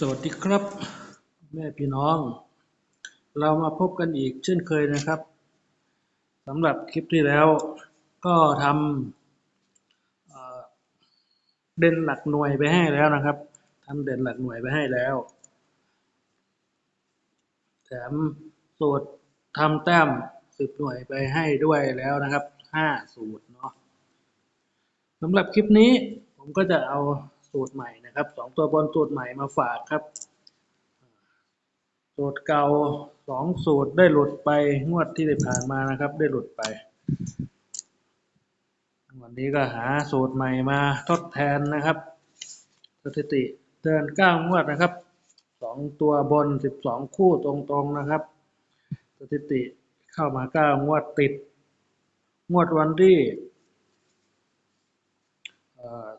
สวัสดีครับ แม่พี่น้อง เรามาพบกันอีกเช่นเคยนะครับสำหรับคลิปที่แล้วก็ทำเด่นหลักหน่วยไปให้แล้วนะครับทำเด่นหลักหน่วยไปให้แล้ว แถมสูตรทำแต้มสิบหน่วยไปให้ด้วยแล้วนะครับห้าสูตรเนาะสำหรับคลิปนี้ผมก็จะเอา สูตรใหม่นะครับสองตัวบนสูตรใหม่มาฝากครับ สูตรเก่าสองสูตรได้หลุดไปงวดที่ได้ผ่านมานะครับ ได้หลุดไป วันนี้ก็หาสูตรใหม่มาทดแทนนะครับ สถิติเตือนเก้างวดนะครับสองตัวบนสิบสองคู่ตรงๆนะครับ สถิติเข้ามาเก้างวดติด งวดวันที่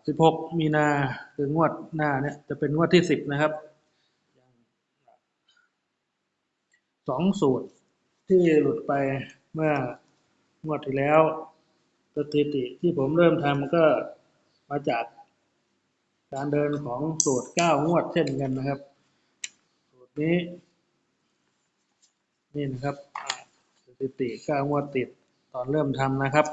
สิบหกมีนาคืองวดหน้าเนี่ยจะเป็นงวดที่สิบนะครับสองสูตรที่หลุดไปเมื่องวดที่แล้วสถิติที่ผมเริ่มทำก็มาจากการเดินของสูตรเก้างวดเช่นกันนะครับ สูตรนี้ นี่นะครับสถิติเก้างวดติดตอนเริ่มทำนะครับ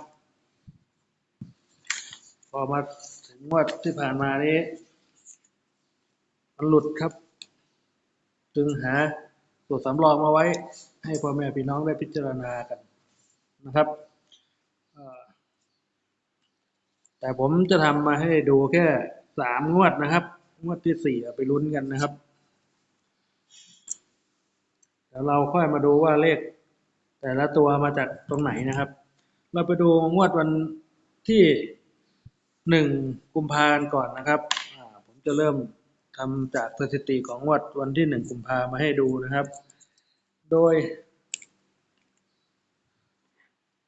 อมาถึงงวดที่ผ่านมานี้ มันหลุดครับ จึงหาสูตรสำรองมาไว้ ให้พ่อแม่พี่น้องได้พิจารณากันนะครับแต่ผมจะทำมาให้ดูแค่สามงวดนะครับ งวดที่สี่ไปลุ้นกันนะครับแล้วเราค่อยมาดูว่าเลข แต่ละตัวมาจากตรงไหนนะครับ เราไปดูงวดวันที่ หนึ่งกุมภาพันธ์ก่อนนะครับ ผมจะเริ่มทำจากสถิติของงวดวันที่หนึ่งกุมภามาให้ดูนะครับ โดย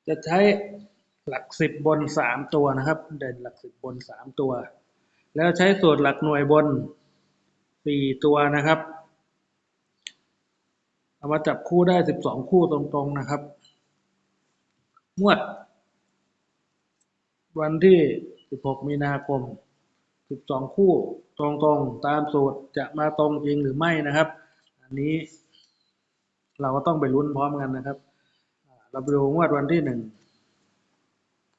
จะใช้หลักสิบบนสามตัวนะครับ เด่นหลักสิบบนสามตัว แล้วใช้สูตรหลักหน่วยบนสี่ตัวนะครับเอามาจับคู่ได้สิบสองคู่ตรงๆนะครับงวด วันที่ สิบหกมีนาคมสิบสองคู่ตรงๆตามสูตรจะมาตรงจริงหรือไม่นะครับ อันนี้เราก็ต้องไปลุ้นพร้อมกันนะครับ เราไปดูงวดวันที่หนึ่ง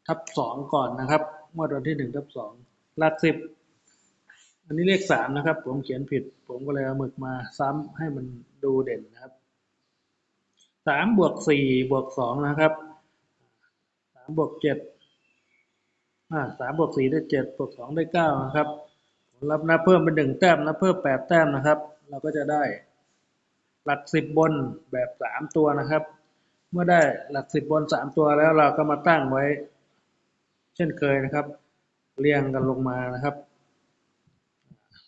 ทับสองก่อนนะครับงวดวันที่หนึ่งทับสองหลักสิบอันนี้เลขสามนะครับ ผมเขียนผิด ผมก็เลยเอาหมึกมาซ้ำให้มันดูเด่นนะครับสามบวกสี่บวกสองนะครับสามบวกเจ็ด สามบวกสี่ได้เจ็ดบวกสองได้เก้านะครับผลลัพธ์นับเพิ่มเป็นหนึ่งแต้มนับเพิ่มแปดแต้มนะครับ เราก็จะได้หลักสิบบนแบบสามตัวนะครับ เมื่อได้หลักสิบบนสามตัวแล้วเราก็มาตั้งไว้ เช่นเคยนะครับ เรียงกันลงมานะครับ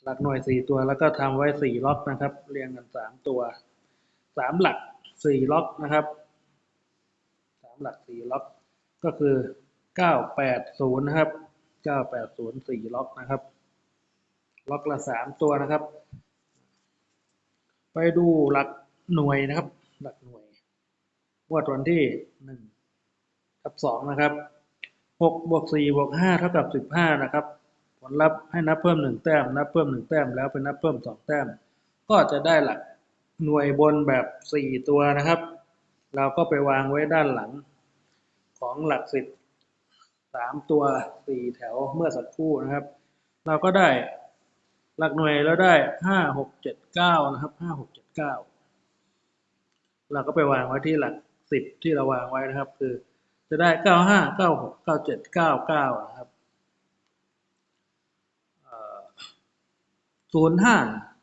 หลักหน่วยสี่ตัวแล้วก็ทำไว้สี่ล็อกนะครับ เรียงกันสามตัวสามหลักสี่ล็อกนะครับสามหลักสี่ล็อกก็คือ เก้าแปดศูนย์นะครับเก้าแปดศูนย์สี่ล็อกนะครับ ล็อกละสามตัวนะครับ ไปดูหลักหน่วยนะครับ หลักหน่วยงวดวันที่หนึ่งกับสองนะครับหกบวกสี่บวกห้าเท่ากับสิบห้านะครับ ผลลัพธ์ให้นับเพิ่มหนึ่งแต้ม นับเพิ่มหนึ่งแต้มแล้วเป็นนับเพิ่มสองแต้ม ก็จะได้หลักหน่วยบนแบบสี่ตัวนะครับ เราก็ไปวางไว้ด้านหลังของหลักสิบ สามตัวสี่แถวเมื่อสักครู่นะครับ เราก็ได้หลักหน่วยแล้วได้ห้าหกเจ็ดเก้านะครับห้าหกเจ็ดเก้าเราก็ไปวางไว้ที่หลักสิบที่เราวางไว้นะครับ คือจะได้เก้าห้าเก้าหกเก้าเจ็ดเก้าเก้านะครับศูนย์ห้า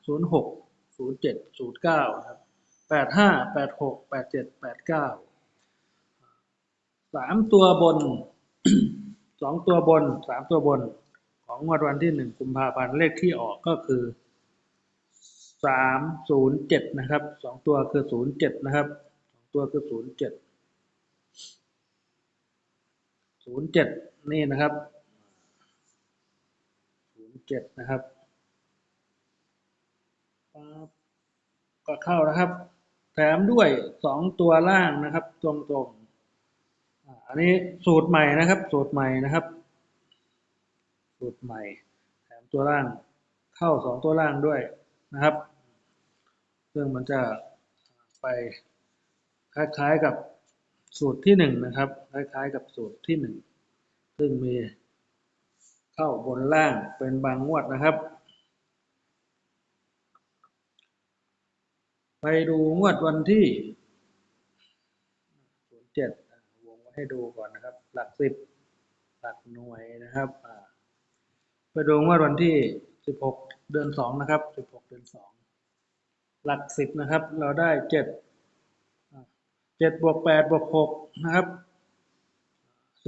ศูนย์หกศูนย์เจ็ดศูนย์เก้าครับแปดห้าแปดหกแปดเจ็ดแปดเก้าสามตัวบน สองตัวบนสามตัวบนของงวดวันที่หนึ่งกุมภาพันธ์เลขที่ออกก็คือสามศูนย์เจ็ดนะครับสองตัวคือศูนย์เจ็ดนะครับสองตัวคือศูนย์เจ็ดศูนย์เจ็ดนี่นะครับศูนย์เจ็ดนะครับก็เข้านะครับ แถมด้วยสองตัวล่างนะครับ ตรงๆ อันนี้สูตรใหม่นะครับ สูตรใหม่นะครับ สูตรใหม่แถมตัวล่างเข้าสองตัวล่างด้วยนะครับ ซึ่งมันจะไปคล้ายๆกับสูตรที่หนึ่งนะครับ คล้ายๆกับสูตรที่หนึ่งซึ่งมีเข้าบนล่างเป็นบางงวดนะครับ ไปดูงวดวันที่ 07วงไว้ ให้ดูก่อนนะครับ หลักสิบหลักหน่วยนะครับไปดูงวดวันที่ 16 เดือน 2 นะครับ 16 เดือน 2 หลักสิบนะครับ เราได้ 7 7บวก8บวก6นะครับ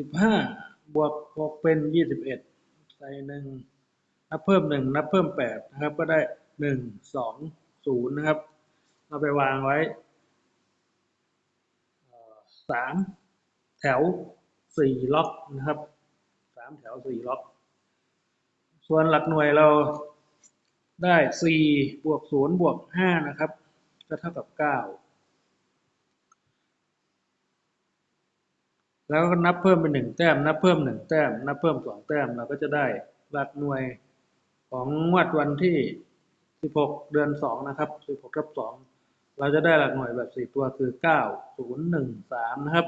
15 บวก 6 เป็น 21 ใส่หนึ่งนับเพิ่ม 1 นับเพิ่ม 8 นะครับ ก็ได้ 1 2 0 นะครับ เราไปวางไว้สาม แถวสี่ล็อกนะครับสามแถวสี่ล็อก ส่วนหลักหน่วยเราได้สี่บวกศูนย์บวกห้านะครับ ก็เท่ากับเก้าแล้วก็นับเพิ่มเป็นหนึ่งแต้ม นับเพิ่มหนึ่งแต้ม นับเพิ่มสองแต้ม เราก็จะได้หลักหน่วยของงวดวันที่สิบหกเดือนสองนะครับสิบหกทับสองเราจะได้หลักหน่วยแบบสี่ตัวคือเก้าศูนย์หนึ่งสามนะครับ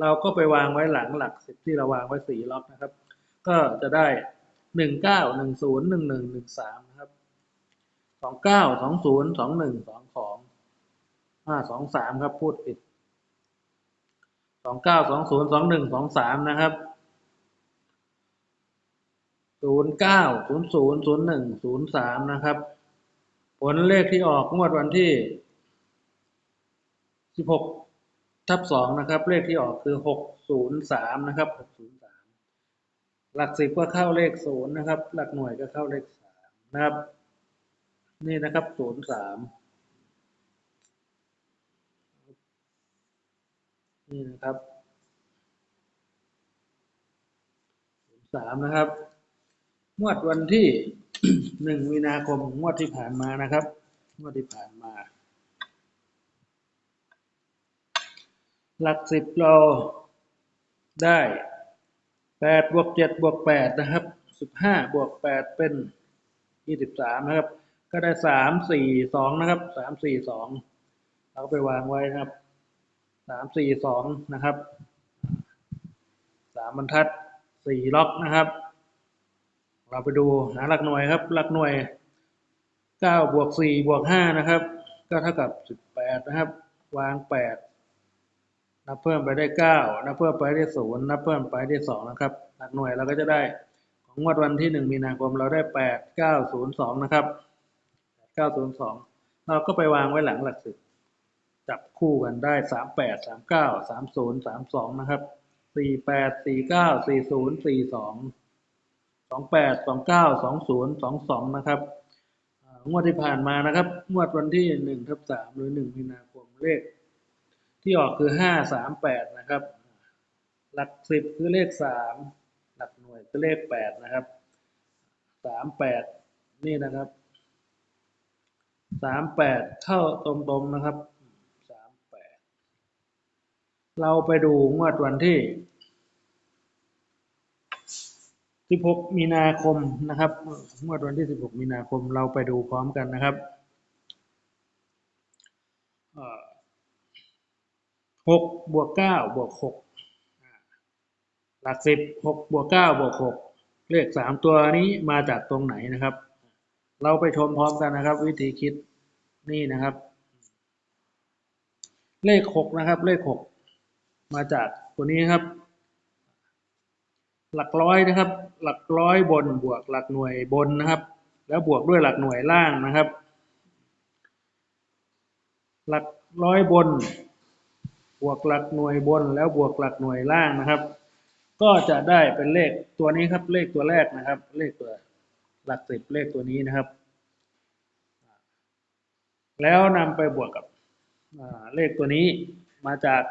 เราก็ไปวางไว้หลังหลักสิบที่เราวางไว้สี่ล็อกนะครับ ก็จะได้หนึ่งเก้าหนึ่งศูนย์หนึ่งหนึ่งหนึ่งสามนะครับสองเก้าสองศูนย์สองหนึ่งสองสองห้าสองสามครับพูดผิดสองเก้าสองศูนย์สองหนึ่งสองสามนะครับศูนย์เก้าศูนย์ศูนย์ศูนย์หนึ่งศูนย์สามนะครับ ผลเลขที่ออกงวดวันที่สิบหก ทับสองนะครับเลขที่ออกคือหกศูนย์สามนะครับหกศูนย์สามหลักสิบก็เข้าเลขศูนย์นะครับ หลักหน่วยก็เข้าเลขสามนะครับ นี่นะครับศูนย์สามนี่นะครับศูนย์สามนะครับงวดวันที่หนึ่งมีนาคมงวดที่ผ่านมานะครับงวดที่ผ่านมา หลักสิบเราได้แปดบวกเจ็ดบวกแปดนะครับสิบห้าบวกแปดเป็นยี่สิบสามนะครับ ก็ได้สามสี่สองนะครับสามสี่สองเราก็ไปวางไว้นะครับสามสี่สองนะครับสามบรรทัดสี่ล็อกนะครับ เราไปดูหาหลักหน่วยครับ หลักหน่วยเก้าบวกสี่บวกห้านะครับ ก็เท่ากับสิบแปดนะครับ วางแปด นับเพิ่มไปได้เก้านับเพิ่มไปได้ศูนย์นับเพิ่มไปได้สองนะครับ หลักหน่วยเราก็จะได้ของงวดวันที่หนึ่งมีนาคมเราได้แปดเก้าศูนย์สองนะครับเก้าศูนย์สองเราก็ไปวางไว้หลังหลักสิบจับคู่กันได้สามแปดสามเก้าสามศูนย์สามสองนะครับสี่แปดสี่เก้าสี่ศูนย์สี่สองสองแปดสองเก้าสองศูนย์สองสองนะครับงวดที่ผ่านมานะครับ งวดวันที่หนึ่งทับสามหรือหนึ่งมีนาคมเลข ที่ออกคือห้าสามแปดนะครับ หลักสิบคือเลขสามหลักหน่วยคือเลขแปดนะครับสามแปดนี่นะครับสามแปดเข้าตรงๆนะครับสามแปดเราไปดูงวดวันที่สิบหกมีนาคมนะครับงวดวันที่สิบหกมีนาคมเราไปดูพร้อมกันนะครับ หกบวกเก้าบวกหกหลักสิบหกบวกเก้าบวกหกเลขสามตัวนี้มาจากตรงไหนนะครับ เราไปชมพร้อมกันนะครับ วิธีคิดนี่นะครับ เลขหกนะครับ เลขหกมาจากตัวนี้ครับ หลักร้อยนะครับ หลักร้อยบนบวกหลักหน่วยบนนะครับ แล้วบวกด้วยหลักหน่วยล่างนะครับ หลักร้อยบน บวกหลักหน่วยบนแล้วบวกหลักหน่วยล่างนะครับ ก็จะได้เป็นเลขตัวนี้ครับเลขตัวแรกนะครับ เลขตัวหลักสิบเลขตัวนี้นะครับ แล้วนำไปบวกกับเลขตัวนี้มาจาก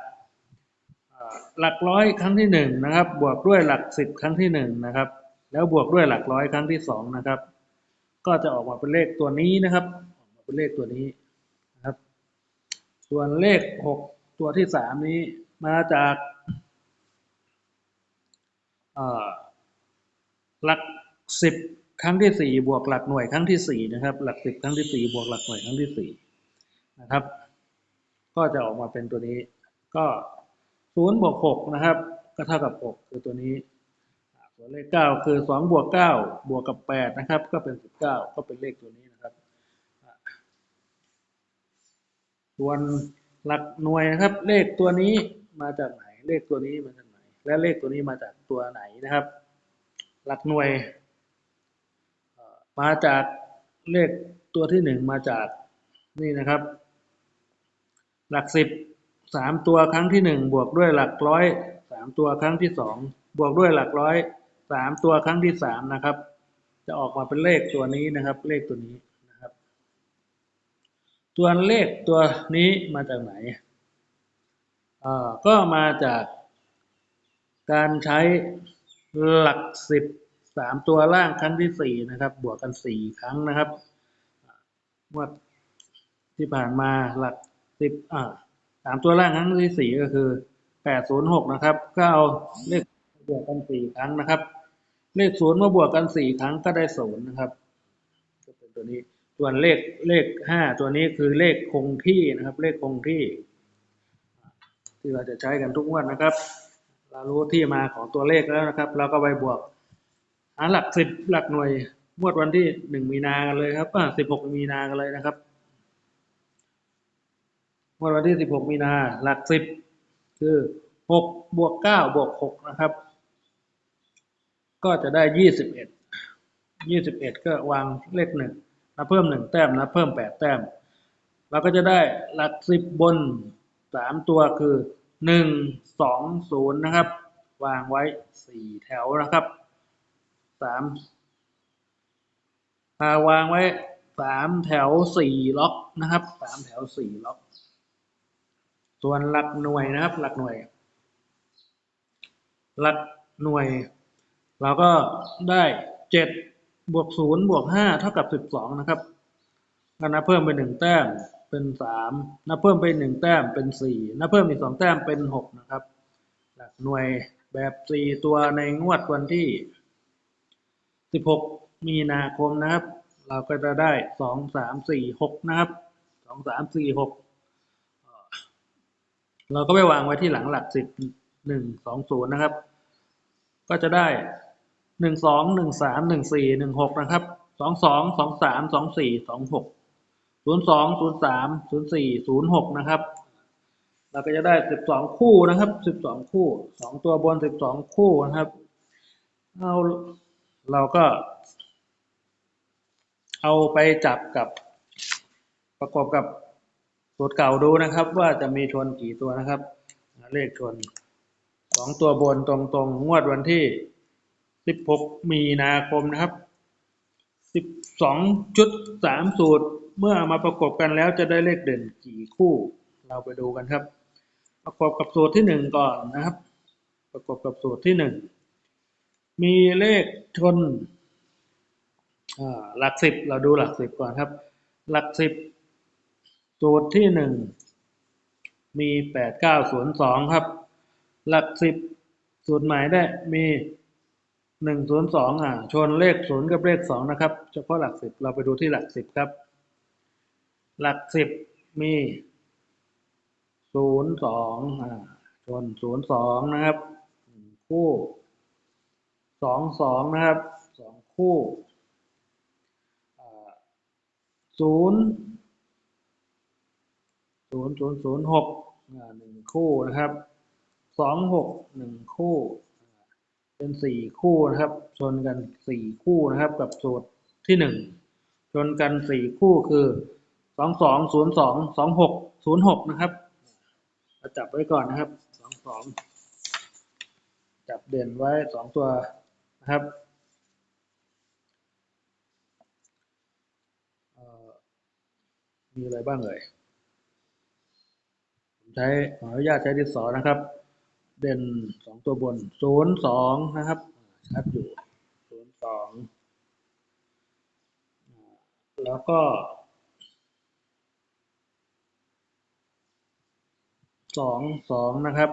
หลักร้อยครั้งที่หนึ่งนะครับ บวกด้วยหลักสิบครั้งที่หนึ่งนะครับ แล้วบวกด้วยหลักร้อยครั้งที่สองนะครับ ก็จะออกมาเป็นเลขตัวนี้นะครับ ออกมาเป็นเลขตัวนี้นะครับ ส่วนเลขหก ตัวที่สามนี้มาจากหลักสิบครั้งที่สี่บวกหลักหน่วยครั้งที่สี่นะครับ หลักสิบครั้งที่สี่บวกหลักหน่วยครั้งที่สี่นะครับ ก็จะออกมาเป็นตัวนี้ ก็ศูนย์บวกหกนะครับ ก็เท่ากับหกคือตัวนี้อ่าส่วนเลขเก้าคือสองบวกเก้าบวกกับแปดนะครับ ก็เป็นสิบเก้าก็เป็นเลขตัวนี้นะครับส่วน หลักหน่วยนะครับ เลขตัวนี้มาจากไหน เลขตัวนี้มาจากไหน และเลขตัวนี้มาจากตัวไหนนะครับ หลักหน่วยมาจากเลขตัวที่หนึ่งมาจากนี่นะครับ หลักสิบสามตัวครั้งที่หนึ่งบวกด้วยหลักร้อยสามตัวครั้งที่สองบวกด้วยหลักร้อยสามตัวครั้งที่สามนะครับ จะออกมาเป็นเลขตัวนี้นะครับ เลขตัวนี้ ตัวเลขตัวนี้มาจากไหนก็มาจากการใช้หลักสิบสามตัวล่างครั้งที่สี่นะครับ บวกกันสี่ครั้งนะครับงวดที่ผ่านมาหลักสิบอ่าสามตัวล่างครั้งที่สี่ก็คือแปดศูนย์หกนะครับ ก็เอาเลขบวกกันสี่ครั้งนะครับ เลขศูนย์มาบวกกันสี่ครั้งก็ได้ศูนย์นะครับ ก็เป็นตัวนี้ ส่วนเลขเลขห้าตัวนี้คือเลขคงที่นะครับ เลขคงที่ ที่เราจะใช้กันทุกงวดนะครับ เรารู้ที่มาของตัวเลขแล้วนะครับเราก็ไปบวกหาหลักสิบหลักหน่วยงวดวันที่หนึ่งมีนากันเลยครับสิบหกมีนากันเลยนะครับงวดวันที่สิบหกมีนาหลักสิบคือหกบวกเก้าบวกหกนะครับ ก็จะได้ยี่สิบเอ็ดยี่สิบเอ็ดก็วางเลขหนึ่ง นับเพิ่มหนึ่งแต้มนับเพิ่มแปดแต้ม เราก็จะได้หลักสิบบนสามตัวคือหนึ่งสองศูนย์นะครับ วางไว้สี่แถวนะครับสามพาวางไว้สามแถวสี่ล็อกนะครับสามแถวสี่ล็อก ส่วนหลักหน่วยนะครับ หลักหน่วย หลักหน่วย เราก็ได้เจ็ด บวกศูนย์บวกห้าเท่ากับสิบสองนะครับก็นับเพิ่มไปหนึ่งแต้มเป็นสามนับเพิ่มไปหนึ่งแต้มเป็นสี่นับเพิ่มอีกสองแต้มเป็นหกนะครับ หลักหน่วยแบบสี่ตัวในงวดวันที่สิบหกมีนาคมนะครับ เราก็จะได้สองสามสี่หกนะครับสองสามสี่หกเราก็ไปวางไว้ที่หลังหลักสิบหนึ่งสองศูนย์นะครับ ก็จะได้ หนึ่งสองหนึ่งสามหนึ่งสี่หนึ่งหกนะครับสองสองสองสามสองสี่สองหกศูนย์สองศูนย์สามศูนย์สี่ศูนย์หกนะครับ เราก็จะได้สิบสองคู่นะครับสิบสองคู่สองตัวบนสิบสองคู่นะครับเอาเราก็ เอาไปจับกับประกอบกับสูตรเก่าดูนะครับ ว่าจะมีชนกี่ตัวนะครับ เลขชนสองตัวบนตรงๆงวดวันที่ สิบหกมีนาคมนะครับสิบสองจุดสามสูตร เมื่ออมาประกอบกันแล้วจะได้เลขเด่นกี่คู่ เราไปดูกันครับ ประกอบกับสูตรที่หนึ่งก่อนนะครับ ประกอบกับสูตรที่หนึ่งมีเลขชนหลักสิบเราดูหลักสิบก่อนครับ หลักสิบสูตรที่หนึ่งมีแปดเก้าศูนย์สองครับ หลักสิบสูตรหมายได้มี หนึ่งศูนย์สองอะชนเลขศูนย์กับเลขสองนะครับ เฉพาะหลักสิบเราไปดูที่หลักสิบครับ หลักสิบมีศูนย์สองอ่าชนศูนย์สองนะครับคู่สองสองนะครับสองคู่ศูนย์ศูนย์ศูนย์ศูนย์หกหนึ่งคู่นะครับสองหกหนึ่งคู่ เป็นสี่คู่นะครับ ชนกันสี่คู่นะครับ กับสูตรที่หนึ่งชนกันสี่คู่คือสองสองศูนย์สองสองหกศูนย์หกนะครับเราจับไว้ก่อนนะครับสองสองจับเด่นไว้สองตัวนะครับมีอะไรบ้างเอ่ยผมใช้ขออนุญาตใช้ดินสอนะครับ เด่นสองตัวบนศูนย์สองนะครับชัดอยู่ศูนย์สองแล้วก็สองสองนะครับ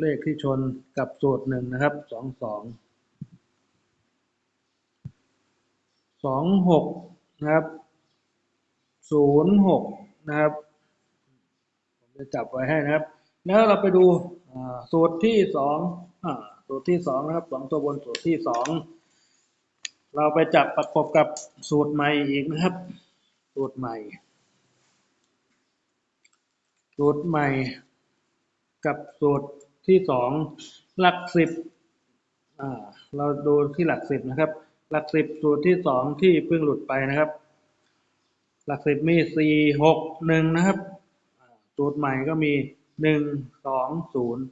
เลขที่ชนกับสูตรหนึ่งนะครับสองสองสองหกนะครับศูนย์หกนะครับ ผมจะจับไว้ให้นะครับ แล้วเราไปดู สูตรที่สองอสูตรที่สองนะครับสองตัวบนสูตรที่สองเราไปจับประกบกับสูตรใหม่อีกนะครับ สูตรใหม่ สูตรใหม่ กับสูตรที่สองหลักสิบเราดูที่หลักสิบนะครับ หลักสิบสูตรที่สองที่เพิ่งหลุดไปนะครับ หลักสิบมีสี่หกหนึ่งนะครับ สูตรใหม่ก็มี หนึ่งสองศูนย์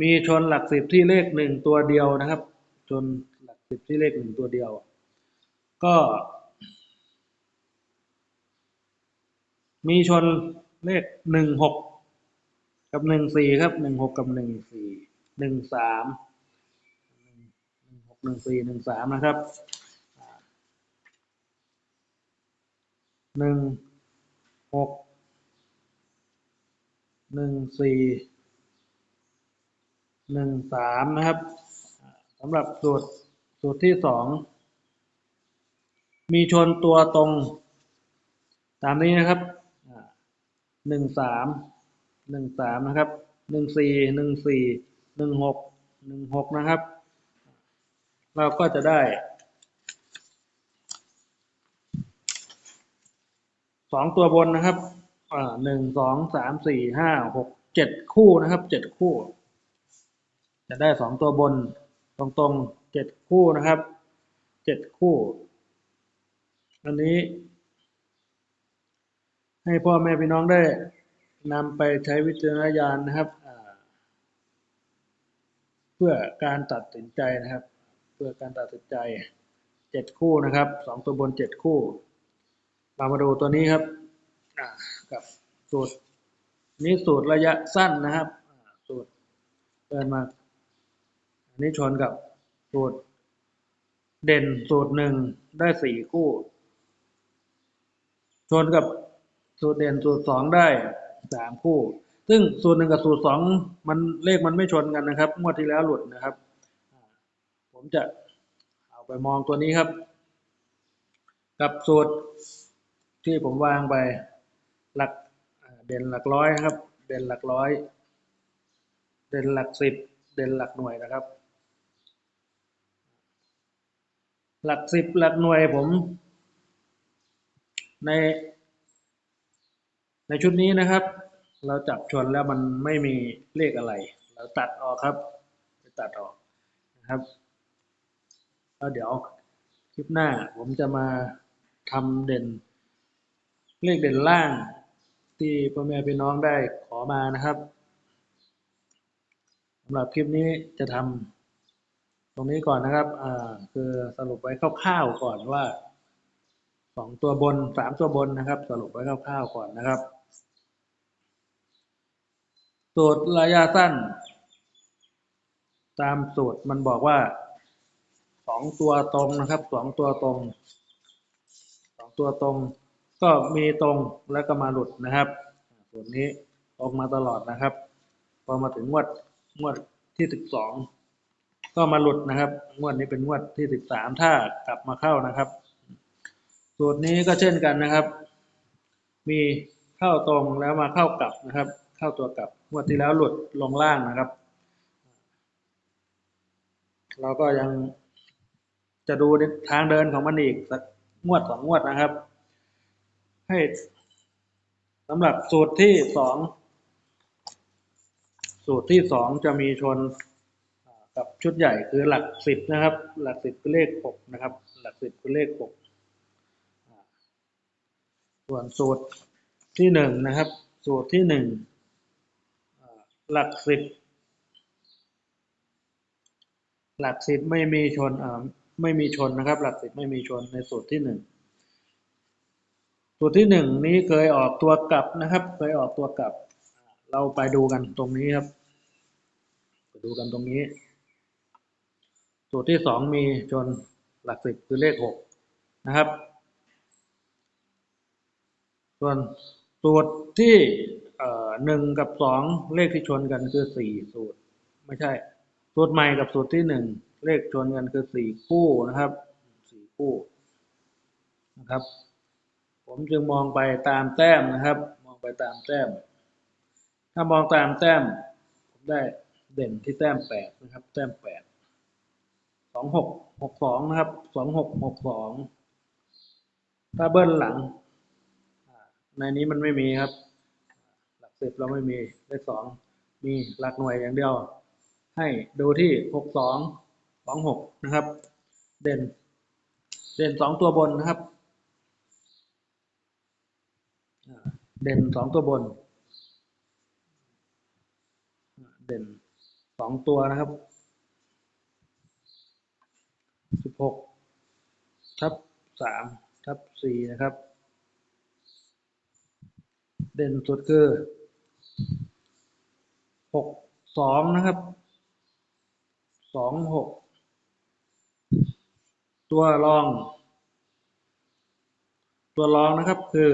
มีชนหลักสิบที่เลขหนึ่งตัวเดียวนะครับ ชนหลักสิบที่เลขหนึ่งตัวเดียว ก็มีชนเลขหนึ่งหกกับหนึ่งสี่ครับหนึ่งหกกับหนึ่งสี่หนึ่งสามหนึ่งหกหนึ่งสี่หนึ่งสามนะครับหนึ่งหก หนึ่งสี่หนึ่งสามนะครับสำหรับสูตรสูตรที่สองมีชนตัวตรง ตามนี้นะครับหนึ่งสามหนึ่งสามนะครับหนึ่งสี่หนึ่งสี่หนึ่งหกหนึ่งหกนะครับ เราก็จะได้สองตัวบนนะครับ อ่าหนึ่งสองสามสี่ห้าหกเจ็ดคู่นะครับเจ็ดคู่ จะได้สองตัวบนตรงๆเจ็ดคู่นะครับเจ็ดคู่ อันนี้ ให้พ่อแม่พี่น้องได้นำไปใช้วิจารณญาณนะครับเพื่อการตัดสินใจนะครับ เพื่อการตัดสินใจเจ็ดคู่นะครับสองตัวบนเจ็ดคู่ เรามาดูตัวนี้ครับอ่ากับ สูตรนี้สูตรระยะสั้นนะครับ สูตรเดินมา อันนี้ชนกับสูตรเด่นสูตรหนึ่งได้สี่คู่ ชนกับสูตรเด่นสูตรสองได้สามคู่ ซึ่งสูตรหนึ่งกับสูตรสองมันเลขมันไม่ชนกันนะครับงวดที่แล้วหลุดนะครับ ผมจะเอาไปมองตัวนี้ครับ กับสูตรที่ผมวางไปหลัก เด่นหลักร้อยนะครับ เด่นหลักร้อย เด่นหลักสิบ เด่นหลักหน่วยนะครับ หลักสิบหลักหน่วยผม ใน ในชุดนี้นะครับ เราจับชนแล้วมันไม่มีเลขอะไร เราตัดออกครับไปตัดออกนะครับแล้วเดี๋ยวคลิปหน้าผมจะมาทำเด่นเลขเด่นล่าง ที่พ่อแม่พี่น้องได้ขอมานะครับสำหรับคลิปนี้จะทำตรงนี้ก่อนนะครับอ่าคือสรุปไว้คร่าวๆก่อนว่าสองตัวบนสามตัวบนนะครับ สรุปไว้คร่าวๆก่อนนะครับสูตรระยะสั้น ตามสูตรมันบอกว่าสองตัวตรงนะครับสองตัวตรงสองตัวตรง ก็มีตรงแล้วก็มาหลุดนะครับส่วนนี้ตรงมาตลอดนะครับ พอมาถึงงวดงวดที่สิบสองก็มาหลุดนะครับ งวดนี้เป็นงวดที่สิบสามถ้ากลับมาเข้านะครับ สูตรนี้ก็เช่นกันนะครับ มีเข้าตรงแล้วมาเข้ากลับนะครับ เข้าตัวกลับงวดที่แล้วหลุดลงล่างนะครับ เราก็ยังจะดูทางเดินของมันอีกสักงวดสองงวดนะครับ ให้สำหรับสูตรที่สองสูตรที่สองจะมีชนกับชุดใหญ่คือหลักสิบนะครับ หลักสิบคือเลขหกนะครับ หลักสิบคือเลขหกส่วนสูตรที่หนึ่งนะครับ สูตรที่หนึ่งหลักสิบหลักสิบไม่มีชนไม่มีชนนะครับ หลักสิบไม่มีชนในสูตรที่หนึ่ง ตรที่หนึ่งนี้เคยออกตัวกลับนะครับ เคยออกตัวกลับ เราไปดูกันตรงนี้ครับไปดูกันตรงนี้สูตรที่สองมีชนหลักสิบคือเลขหกนะครับ ส่วนสูตรที่หนึ่งกับสองเลขที่ชนกันคือสี่สูตร ไม่ใช่ สูตรใหม่กับสูตรที่หนึ่งเลขชนกันคือสี่คู่นะครับสี่คู่นะครับ ผมจึงมองไปตามแต้มนะครับ มองไปตามแต้ม ถ้ามองตามแต้ม ผมได้เด่นที่แต้มแปดนะครับ แต้มแปดสองหกหกสองนะครับสองหกหกสองถ้าเบิ้ลหลัง ในนี้มันไม่มีครับ หลักสิบเราไม่มีเลขสองมีหลักหน่วยอย่างเดียว ให้ดูที่หกสองสองหกนะครับ เด่น เด่นสองตัวบนนะครับอ่า เด่นสองตัวบน เด่นสองตัวนะครับสิบหกทับสามทับสี่นะครับ เด่นสุดคือหกสองนะครับสองหกตัวรอง ตัวรองนะครับคือ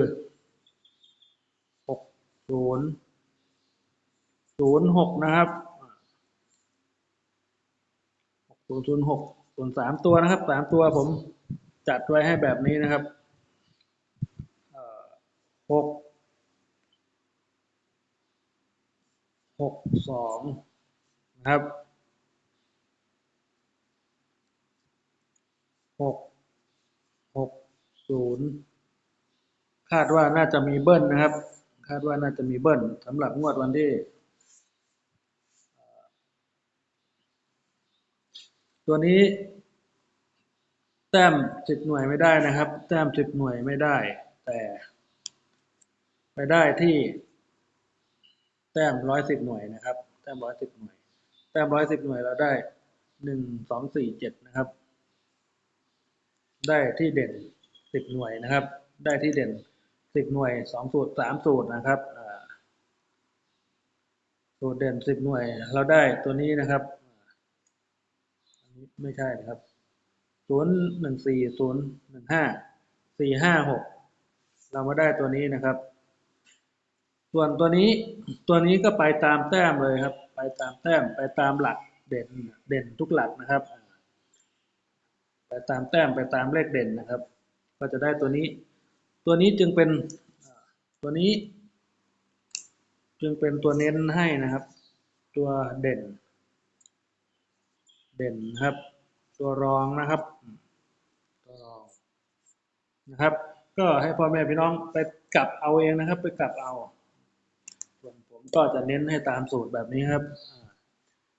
ศูนย์ศูนย์หกนะครับศูนย์ศูนย์หกส่วนสามตัวนะครับสามตัวผมจัดไว้ให้แบบนี้นะครับหกหกสองนะครับหกหกศูนย์คาดว่าน่าจะมีเบิ้ลนะครับ คาดว่าน่าจะมีเบิ้ลสำหรับงวดวันที่ ตัวนี้แต้มสิบหน่วยไม่ได้นะครับ แต้มสิบหน่วยไม่ได้ แต่ไปได้ที่ แต้มร้อยสิบหน่วยนะครับ แต้มร้อยสิบหน่วย แต้มร้อยสิบหน่วยเราได้หนึ่งสองสี่เจ็ดนะครับ ได้ที่เด่นสิบหน่วยนะครับ ได้ที่เด่น สิบหน่วยสองสูตรสามสูตรนะครับสูตรเด่นสิบหน่วย เราได้ตัวนี้นะครับอันนี้ไม่ใช่นะครับศูนย์หนึ่งสี่ศูนย์หนึ่งห้าสี่ห้าหกเรามาได้ตัวนี้นะครับ ส่วนตัวนี้ตัวนี้ก็ไปตามแต้มเลยครับ ไปตามแต้มไปตามหลักเด่นเด่นทุกหลักนะครับ ไปตามแต้มไปตามเลขเด่นนะครับ ก็จะได้ตัวนี้ ตัวนี้จึงเป็นตัวนี้ จึงเป็นตัวเน้นให้นะครับ ตัวเด่น เด่นนะครับ ตัวรองนะครับ ตัวรองนะครับ ก็ให้พ่อแม่พี่น้องไปกลับเอาเองนะครับ ไปกลับเอาส่วนผมก็จะเน้นให้ตามสูตรแบบนี้ครับ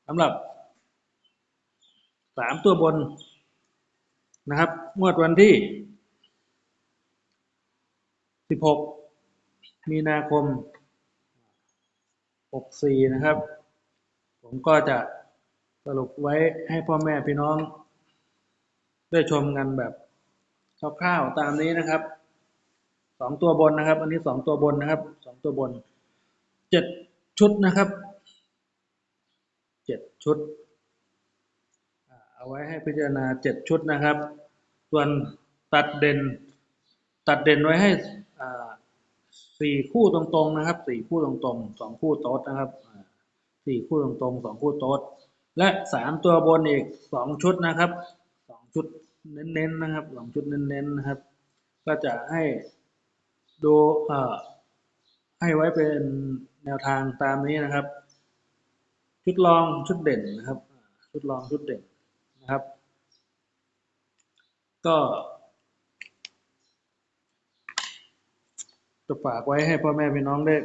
สำหรับสามตัวบนนะครับ งวดวันที่ สิบหกมีนาคมหกสี่นะครับ ผมก็จะสรุปไว้ให้พ่อแม่พี่น้อง ได้ชมกันแบบคร่าวๆตามนี้นะครับสองตัวบนนะครับ อันนี้สองตัวบนนะครับสองตัวบนเจ็ดชุดนะครับเจ็ดชุดเอาไว้ให้พิจารณาเจ็ดชุดนะครับ ส่วนตัดเด่นตัดเด่นไว้ให้ สี่คู่ตรงๆนะครับสี่คู่ตรงๆสองคู่โต๊ดนะครับสี่คู่ตรงๆสองคู่โต๊ดและสามตัวบนอีกสองชุดนะครับสองชุดเน้นๆนะครับสองชุดเน้นๆนะครับ ก็จะให้ดูเอ่อให้ไว้เป็นแนวทางตามนี้นะครับ ชุดรองชุดเด่นนะครับ ชุดรองชุดเด่นนะครับ ก็ จะฝากไว้ให้พ่อแม่พี่น้องได้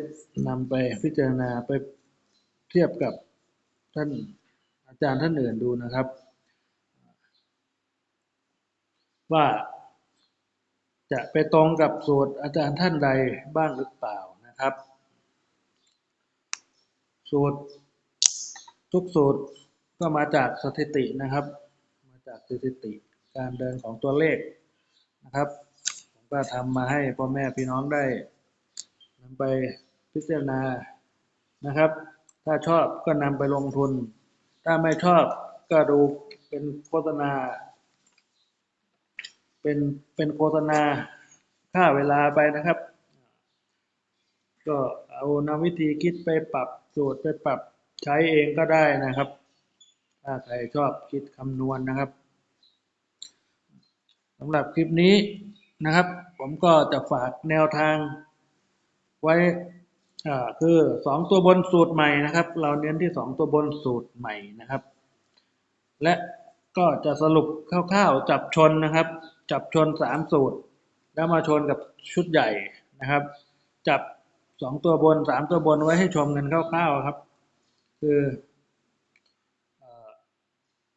นำไปพิจารณาไปเทียบกับท่านอาจารย์ท่านอื่นดูนะครับ ว่าจะไปตรงกับสูตรอาจารย์ท่านใดบ้างหรือเปล่านะครับ สูตรทุกสูตรก็มาจากสถิตินะครับ มาจากสถิติการเดินของตัวเลขนะครับ ผมก็ทำมาให้พ่อแม่พี่น้องได้ นำไปพิจารณานะครับ ถ้าชอบก็นำไปลงทุน ถ้าไม่ชอบก็ดูเป็นโฆษณา เป็นเป็นโฆษณาค่าเวลาไปนะครับ ก็เอานำวิธีคิดไปปรับสูตรไปปรับใช้เองก็ได้นะครับ ถ้าใครชอบคิดคำนวณนะครับสำหรับคลิปนี้นะครับ ผมก็จะฝากแนวทาง ไว้คือสองตัวบนสูตรใหม่นะครับ เราเน้นที่สองตัวบนสูตรใหม่นะครับ และก็จะสรุปคร่าวๆจับชนนะครับ จับชนสามสูตร แล้วมาชนกับชุดใหญ่นะครับ จับสองตัวบนสามตัวบนไว้ให้ชมกันคร่าวๆครับ คือเอ่อ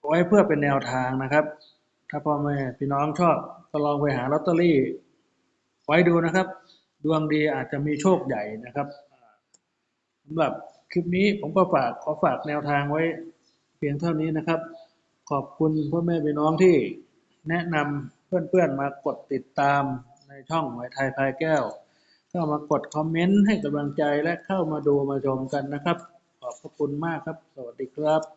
ไว้เพื่อเป็นแนวทางนะครับ ถ้าพ่อแม่พี่น้องชอบก็ลองไปหาลอตเตอรี่ ไว้ดูนะครับ ดวงดีอาจจะมีโชคใหญ่นะครับสำหรับคลิปนี้ผมก็ฝากขอฝากแนวทางไว้เพียงเท่านี้นะครับ ขอบคุณพ่อแม่พี่น้องที่แนะนำเพื่อนๆมากดติดตามในช่องหวยไทยพายแก้ว เข้ามากดคอมเมนต์ให้กำลังใจและเข้ามาดูมาชมกันนะครับ ขอบพระคุณมากครับ สวัสดีครับ